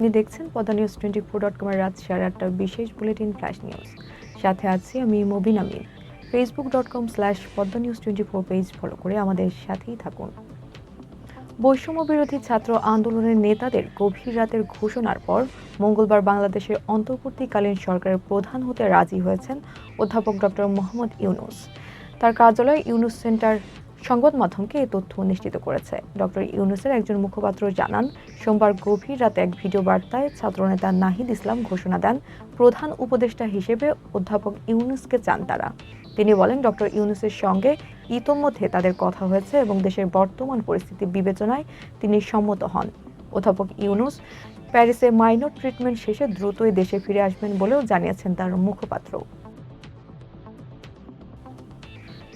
আপনি দেখছেন Padma news twenty four dot কমের রাত সাড়ে আটটার বিশেষ বুলেটিন ফ্ল্যাশ নিউজ। সাথে আছি আমি Mobin Amin Facebook dot com slash Padma news twenty four page follow করে আমাদের সাথেই থাকুন। বৈষম্য বিরোধী ছাত্র আন্দোলনের নেতাদের গভীর রাতের ঘোষণার পর মঙ্গলবার বাংলাদেশের অন্তর্বর্তীকালীন সরকারের প্রধান হতে রাজি হয়েছেন অধ্যাপক ডক্টর মোহাম্মদ ইউনুস। তার কার্যালয় ইউনুস সেন্টার সংবাদ মাধ্যমকে এই তথ্য নিশ্চিত করেছে। ডক্টর ইউনুসের একজন মুখপাত্র জানান, সোমবার গভীর রাতে এক ভিডিও বার্তায় ছাত্রনেতা নাহিদ ইসলাম ঘোষণা দেন, প্রধান উপদেষ্টা হিসেবে অধ্যাপক ইউনুসকে চান তারা। তিনি বলেন, ডক্টর ইউনুসের সঙ্গে ইতোমধ্যে তাদের কথা হয়েছে এবং দেশের বর্তমান পরিস্থিতি বিবেচনায় তিনি সম্মত হন। অধ্যাপক ইউনুস, প্যারিসে মাইনর ট্রিটমেন্ট শেষে দ্রুতই দেশে ফিরে আসবেন বলেও জানিয়েছেন তার মুখপাত্র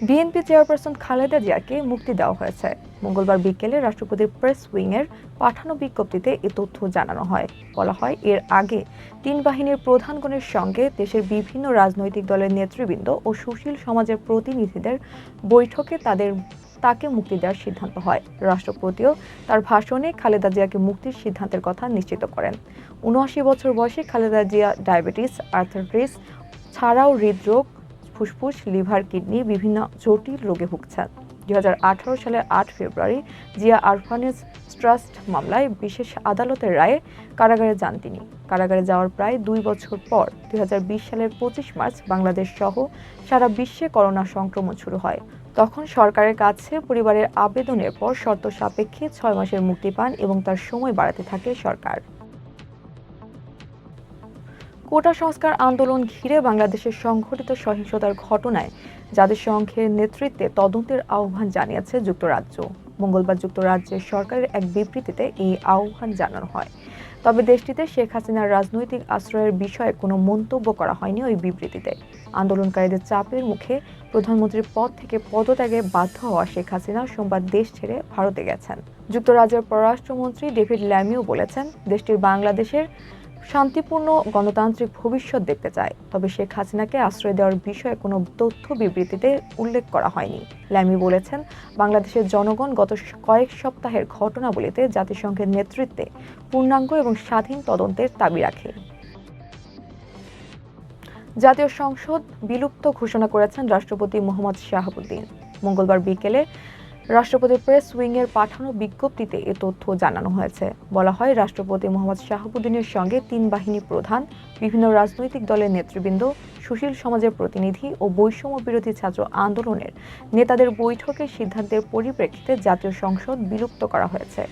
বিএনপি চেয়ারপারসন খালেদা জিয়াকে মুক্তি দেওয়া হয়েছে। মঙ্গলবার বিকেলে রাষ্ট্রপতির প্রেস উইংয়ের পাঠানো বিজ্ঞপ্তিতে এ তথ্য জানানো হয়। বলা হয়, এর আগে তিন বাহিনীর প্রধানগণের সঙ্গে দেশের বিভিন্ন রাজনৈতিক দলের নেতৃবৃন্দ ও সুশীল সমাজের প্রতিনিধিদের বৈঠকে তাদের, তাকে মুক্তি দেওয়ার সিদ্ধান্ত হয়। রাষ্ট্রপতিও তার ভাষণে খালেদা জিয়াকে মুক্তির সিদ্ধান্তের কথা নিশ্চিত করেন। উনআশি বছর বয়সে খালেদা জিয়া ডায়াবেটিস, আর্থারাইটিস ছাড়াও হৃদরোগ ফুসফুস, লিভার, কিডনি, বিভিন্ন জটিল রোগে ভুগছেন দুই হাজার আঠারো সালের আট ফেব্রুয়ারি জিয়া আরফানেজ ট্রাস্ট মামলায় বিশেষ আদালতের রায়ে কারাগারে যান তিনি। কারাগারে যাওয়ার প্রায় দুই বছর পর দুই হাজার বিশ সালের পঁচিশ মার্চ বাংলাদেশ সহ সারা বিশ্বে করোনা সংক্রমণ শুরু হয়। তখন সরকারের কাছে পরিবারের আবেদনের পর শর্ত সাপেক্ষে ছয় মাসের মুক্তি পান এবং তার সময় বাড়াতে থাকে সরকার। কোটা সংস্কার আন্দোলন ঘিরে বাংলাদেশের সংঘটিত সহিংসতার ঘটনায় জাতিসংঘের নেতৃত্বে তদন্তের আহ্বান জানিয়েছে যুক্তরাজ্য। মঙ্গলবার যুক্তরাজ্যের সরকারের এক বিবৃতিতে এই আহ্বান জানানো হয়। তবে দেশটিতে শেখ হাসিনার রাজনৈতিক আশ্রয়ের বিষয়ে কোনো মন্তব্য করা হয়নি ওই বিবৃতিতে। আন্দোলনকারীদের চাপের মুখে প্রধানমন্ত্রীর পদ থেকে পদত্যাগে বাধ্য হওয়া শেখ হাসিনা সোমবার দেশ ছেড়ে ভারতে গেছেন। যুক্তরাজ্যের পররাষ্ট্রমন্ত্রী ডেভিড ল্যামিও বলেছেন, দেশটির বাংলাদেশের শান্তিপূর্ণ গণতান্ত্রিক ভবিষ্যৎ দেখতে চায়, তবে শেখ হাসিনাকে আশ্রয় দেওয়ার বিষয়ে কোনো তথ্য বিবৃতিতে উল্লেখ করা হয়নি। ল্যামি বলেছেন, বাংলাদেশের জনগণ গত কয়েক সপ্তাহের ঘটনাবলিতে জাতিসংঘের নেতৃত্বে পূর্ণাঙ্গ এবং স্বাধীন তদন্তের দাবি রাখে। জাতীয় সংসদ বিলুপ্ত ঘোষণা করেছেন রাষ্ট্রপতি মোহাম্মদ শাহাবুদ্দিন। মঙ্গলবার বিকেলে রাষ্ট্রপতি প্রেস উইংয়ের পাঠানো বিজ্ঞপ্তিতে এ তথ্য জানানো হয়েছে। বলা হয়, রাষ্ট্রপতি মোহাম্মদ শাহাবুদ্দিনের সঙ্গে তিন বাহিনী প্রধান, বিভিন্ন রাজনৈতিক দলের নেতৃবৃন্দ, সুশীল সমাজের প্রতিনিধি ও বৈষম্য বিরোধী ছাত্র আন্দোলনের নেতাদের বৈঠকের সিদ্ধান্তের পরিপ্রেক্ষিতে জাতীয় সংসদ বিলুপ্ত করা হয়েছে।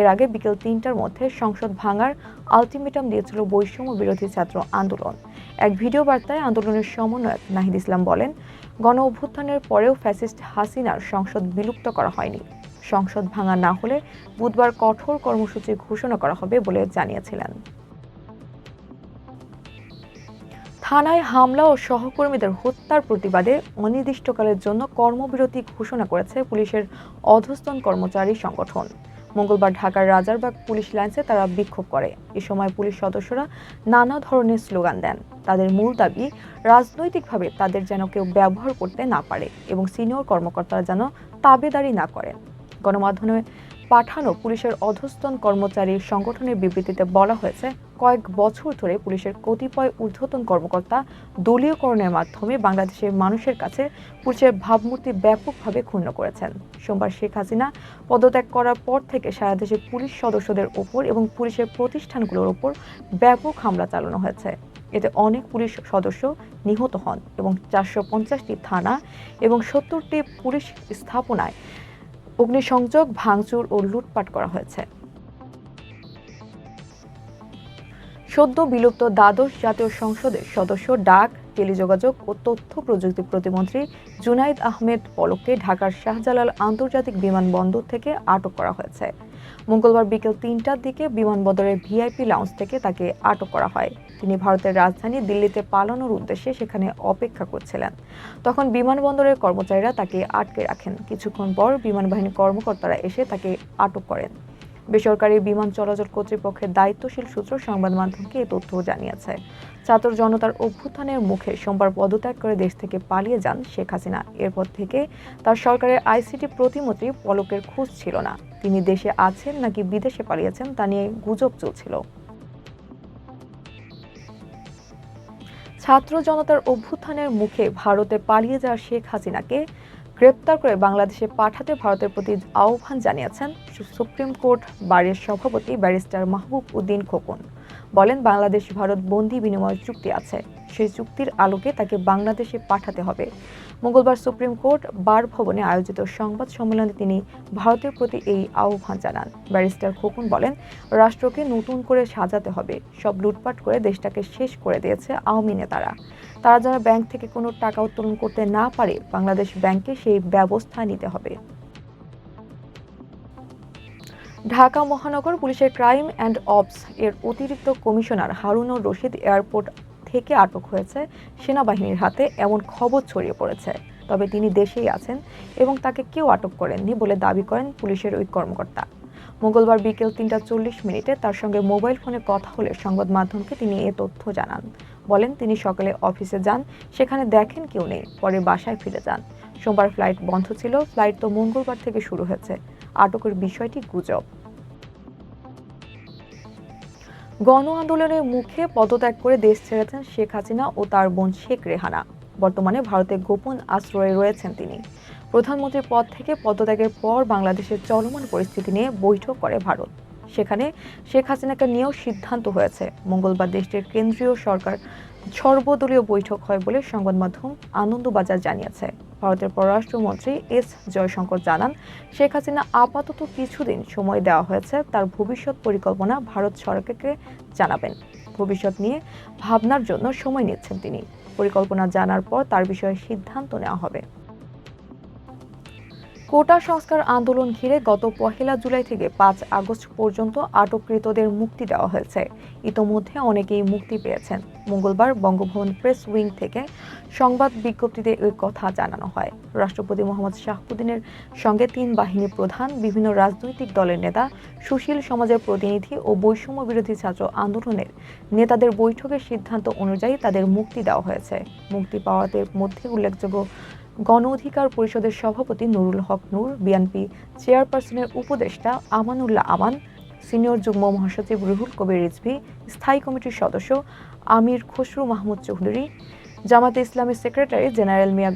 এর আগে বিকেল তিনটার মধ্যে সংসদ ভাঙার আলটিমেটাম দিয়েছিল বৈষম্য বিরোধী ছাত্র আন্দোলন। এক ভিডিও বার্তায় আন্দোলনের সমন্বয়ক নাহিদ ইসলাম বলেন গণ অভ্যুত্থানের পরেও ফ্যাসিস্ট হাসিনার সংসদ বিলুপ্ত করা হয়নি। সংসদ ভাঙা না হলে বুধবার কঠোর কর্মসূচি ঘোষণা করা হবে বলে জানিয়েছিলেন। থানায় হামলা ও সহকর্মীদের হত্যার প্রতিবাদে অনির্দিষ্টকালের জন্য কর্মবিরতি ঘোষণা করেছে পুলিশের অধস্তন কর্মচারী সংগঠন। মঙ্গলবার ঢাকার রাজারবাগ পুলিশ লাইন্সে তারা বিক্ষোভ করে। এ সময় পুলিশ সদস্যরা নানা ধরনের স্লোগান দেন। তাদের মূল দাবি, রাজনৈতিকভাবে তাদের যেন কেউ ব্যবহার করতে না পারে এবং সিনিয়র কর্মকর্তারা যেন তাবেদারি না করেন। গণমাধ্যমে পাঠানো পুলিশের অধস্তন কর্মচারী সংগঠনের বিবৃতিতে বলা হয়েছে, কয়েক বছর ধরে পুলিশের কতিপয় ঊর্ধ্বতন কর্মকর্তা দলীয়করণের মাধ্যমে বাংলাদেশের মানুষের কাছে পুলিশের ভাবমূর্তি ব্যাপকভাবে ক্ষুণ্ণ করেছেন। সোমবার শেখ হাসিনা পদত্যাগ করার পর থেকে সারা দেশে পুলিশ সদস্যদের ওপর এবং পুলিশের প্রতিষ্ঠানগুলোর ওপর ব্যাপক হামলা চালানো হয়েছে। এতে অনেক পুলিশ সদস্য নিহত হন এবং চারশো পঞ্চাশটি থানা এবং সত্তরটি পুলিশ স্থাপনায় অগ্নিসংযোগ, ভাঙচুর ও লুটপাট করা হয়েছে। সদ্য বিলুপ্ত দ্বাদশ জাতীয় সংসদের সদস্য ডাক, টেলিযোগাযোগ ও তথ্য প্রযুক্তি প্রতিমন্ত্রী জুনাইদ আহমেদ পলককে ঢাকার শাহজালাল আন্তর্জাতিক বিমানবন্দর থেকে আটক করা হয়েছে। মঙ্গলবার বিকেল তিনটার দিকে বিমানবন্দরের ভিআইপি লাউঞ্জ থেকে তাকে আটক করা হয়। তিনি ভারতের রাজধানী দিল্লিতে পালানোর উদ্দেশ্যে সেখানে অপেক্ষা করছিলেন। তখন বিমানবন্দরের কর্মচারীরা তাকে আটকে রাখেন। কিছুক্ষণ পর বিমান বাহিনীর কর্মকর্তারা এসে তাকে আটক করেন। বেসরকারি বিমান চলাচল কর্তৃপক্ষের দায়িত্বশীল সূত্র সংবাদ মাধ্যমকে এ তথ্য জানিয়েছে। ছাত্র জনতার অভ্যুত্থানের মুখে সোমবার পদত্যাগ করে দেশ থেকে পালিয়ে যান শেখ হাসিনা। এরপর থেকে তার সরকারের আইসিটি প্রতিমন্ত্রী পলকের খোঁজ ছিল না। তিনি দেশে আছেন নাকি বিদেশে পালিয়েছেন তা নিয়ে গুজব চলছিল। ছাত্র জনতার অভ্যুত্থানের মুখে ভারতে পালিয়ে যাওয়া শেখ হাসিনাকে গ্রেপ্তার করে বাংলাদেশে পাঠাতে ভারতের প্রতি আহ্বান জানিয়েছেন সুপ্রিম কোর্ট বারের সভাপতি ব্যারিস্টার মাহবুব উদ্দিন খোকন। বলেন বাংলাদেশ ভারত বন্দি বিনিময় চুক্তি আছে। সেই চুক্তির আলোকে তাকে বাংলাদেশে পাঠাতে হবে। মঙ্গলবার সুপ্রিম কোর্ট বার ভবনে আয়োজিত সংবাদ সম্মেলনে তিনি ভারতের প্রতি এই আহ্বান জানান। ব্যারিস্টার খোকন বলেন, রাষ্ট্রকে নতুন করে সাজাতে হবে। সব লুটপাট করে দেশটাকে শেষ করে দিয়েছে আওয়ামী নেতারা। তারা যেন ব্যাংক থেকে কোনো টাকা উত্তোলন করতে না পারে, বাংলাদেশ ব্যাংকে সেই ব্যবস্থা নিতে হবে। ঢাকা মহানগর পুলিশের ক্রাইম অ্যান্ড অবস এর অতিরিক্ত কমিশনার হারুনুর রশিদ এয়ারপোর্ট থেকে আটক হয়েছে সেনাবাহিনীর হাতে এমন খবর ছড়িয়ে পড়েছে। তবে তিনি দেশেই আছেন এবং তাকে কেউ আটক করেননি বলে দাবি করেন পুলিশের ওই কর্মকর্তা। মঙ্গলবার বিকেল তিনটা চল্লিশ মিনিটে তার সঙ্গে মোবাইল ফোনে কথা হলে সংবাদ মাধ্যমকে তিনি এ তথ্য জানান। বলেন, তিনি সকালে অফিসে যান, সেখানে দেখেন কেউ নেই, পরে বাসায় ফিরে যান। সোমবার ফ্লাইট বন্ধ ছিল, ফ্লাইট তো মঙ্গলবার থেকে শুরু হয়েছে। আটকের বিষয়টি গুজব। গণ আন্দোলনের মুখে পদত্যাগ করে দেশ ছেড়েছেন শেখ হাসিনা ও তার বোন শেখ রেহানা। বর্তমানে ভারতে গোপন আশ্রয়ে রয়েছেন তিনি। প্রধানমন্ত্রীর পদ থেকে পদত্যাগের পর বাংলাদেশের চলমান পরিস্থিতি নিয়ে বৈঠক করে ভারত। সেখানে শেখ হাসিনাকে নিয়েও সিদ্ধান্ত হয়েছে। মঙ্গলবার দেশটির কেন্দ্রীয় সরকার সর্বদলীয় বৈঠক হয় বলে সংবাদ মাধ্যম আনন্দবাজার জানিয়েছে। ভারতের পররাষ্ট্রমন্ত্রী এস জয়শঙ্কর জানান, শেখ হাসিনা আপাতত কিছুদিন সময় দেওয়া হয়েছে, তার ভবিষ্যৎ পরিকল্পনা ভারত সরকারকে জানাবেন। ভবিষ্যৎ নিয়ে ভাবনার জন্য সময় নিচ্ছেন তিনি। পরিকল্পনা জানার পর তার বিষয়ে সিদ্ধান্ত নেওয়া হবে। কোটা সংস্কার আন্দোলন ঘিরে গত পহেলা জুলাই থেকে পাঁচ আগস্ট পর্যন্ত আটককৃতদের মুক্তি দেওয়া হয়েছে। ইতোমধ্যে অনেকেই মুক্তি পেয়েছেন। মঙ্গলবার বঙ্গভবন প্রেস উইং থেকে সংবাদ বিজ্ঞপ্তিতে এই কথা জানানো হয়। রাষ্ট্রপতি মোহাম্মদ শাহবুদ্দিনের সঙ্গে তিন বাহিনী প্রধান, বিভিন্ন রাজনৈতিক দলের নেতা, সুশীল সমাজের প্রতিনিধি ও বৈষম্য বিরোধী ছাত্র আন্দোলনের নেতাদের বৈঠকের সিদ্ধান্ত অনুযায়ী তাদের মুক্তি দেওয়া হয়েছে। মুক্তি পাওয়াদের মধ্যে উল্লেখযোগ্য গণ অধিকার পরিষদের সভাপতি নুরুল হক নূর বিএনপি চেয়ারপারসনের উপদেষ্টা আমানুল্লাহ আমান, সিনিয়র যুগ্ম মহাসচিব রুহুল কবির রিজভি, স্থায়ী কমিটির সদস্য আমির খসরু মাহমুদ চৌধুরী, জামাতে ইসলামের সেক্রেটারি জেনারেল মিয়া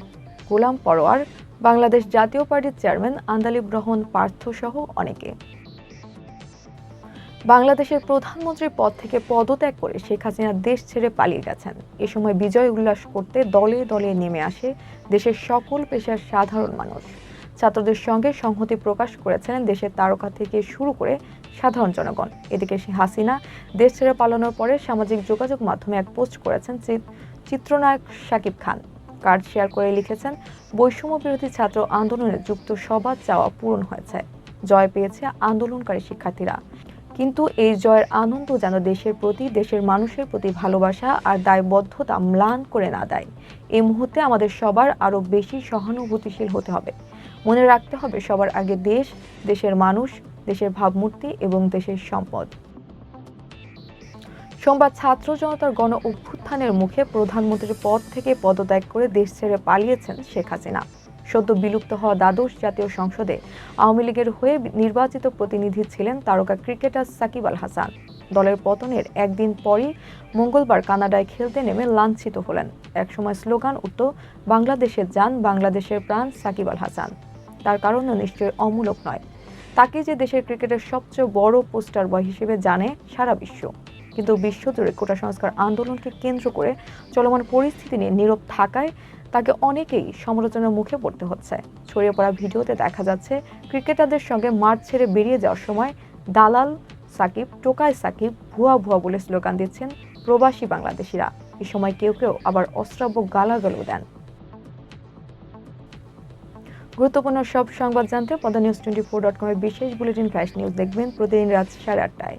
গোলাম পরোয়ার, বাংলাদেশ জাতীয় পার্টির চেয়ারম্যান আন্দালিব রহমান পার্থ সহ অনেকে। বাংলাদেশের প্রধানমন্ত্রীর পদ থেকে পদত্যাগ করে শেখ হাসিনা দেশ ছেড়ে পালিয়ে গেছেন। এ সময় বিজয় উল্লাস করতে দলে দলে নেমে আসে দেশের সকল পেশার সাধারণ মানুষ। ছাত্রদের সঙ্গে সংহতি প্রকাশ করেছেন দেশের তারকা থেকে শুরু করে সাধারণ জনগণ। এদিকে হাসিনা দেশ ছেড়ে পালানোর পরে সামাজিক যোগাযোগ মাধ্যমে এক পোস্ট করেছেন চিত্রনায়ক শাকিব খান। কার্ড শেয়ার করে লিখেছেন, বৈষম্য বিরোধী ছাত্র আন্দোলনে যুক্ত সবার চাওয়া পূরণ হয়েছে। জয় পেয়েছে আন্দোলনকারী শিক্ষার্থীরা। কিন্তু এই জয়ের আনন্দ যেন দেশের প্রতি, দেশের মানুষের প্রতি ভালোবাসা আর দায়বদ্ধতা ম্লান করে না দেয়। এই মুহূর্তে আমাদের সবার আরও বেশি সহানুভূতিশীল হতে হবে। মনে রাখতে হবে, সবার আগে দেশ, দেশের মানুষ, দেশের ভাবমূর্তি এবং দেশের সম্পদ। সোমবার ছাত্র জনতার গণ অভ্যুত্থানের মুখে প্রধানমন্ত্রীর পদ থেকে পদত্যাগ করে দেশ ছেড়ে পালিয়েছেন শেখ হাসিনা। সদ্য বিলুপ্ত হওয়া দ্বাদশ জাতীয় সংসদে আওয়ামী লীগের হয়ে নির্বাচিত প্রতিনিধি ছিলেন তারকা ক্রিকেটার সাকিব আল হাসান। দলের পতনের একদিন পরই মঙ্গলবার কানাডায় খেলতে নেমে লাঞ্ছিত হলেন। একসময় স্লোগান উঠত বাংলাদেশের যান, বাংলাদেশের প্রাণ, সাকিব আল হাসান। তার কারণও নিশ্চয়ই অমূলক নয়। তাকে যে দেশের ক্রিকেটের সবচেয়ে বড় পোস্টার বয় হিসেবে জানে সারা বিশ্ব। কিন্তু বিশ্বজুড়ে কোটা সংস্কার আন্দোলনকে কেন্দ্র করে চলমান পরিস্থিতি নিয়ে নীরব থাকায় তাকে অনেকেই সমালোচনার মুখে পড়তে হচ্ছে। ছড়িয়ে পড়া ভিডিওতে দেখা যাচ্ছে, ক্রিকেটারদের সঙ্গে মাঠ ছেড়ে বেরিয়ে যাওয়ার সময় দালাল সাকিব, টোকায় সাকিব, ভুয়া ভুয়া বলে স্লোগান দিচ্ছেন প্রবাসী বাংলাদেশিরা। এ সময় কেউ কেউ আবার অশ্রাব্য গালাগালও দেন। গুরুত্বপূর্ণ সব সংবাদ জানতে Padma news twenty four dot কমের বিশেষ বুলেটিন ফ্ল্যাশ নিউজ দেখবেন প্রতিদিন রাত সাড়ে আটটায়।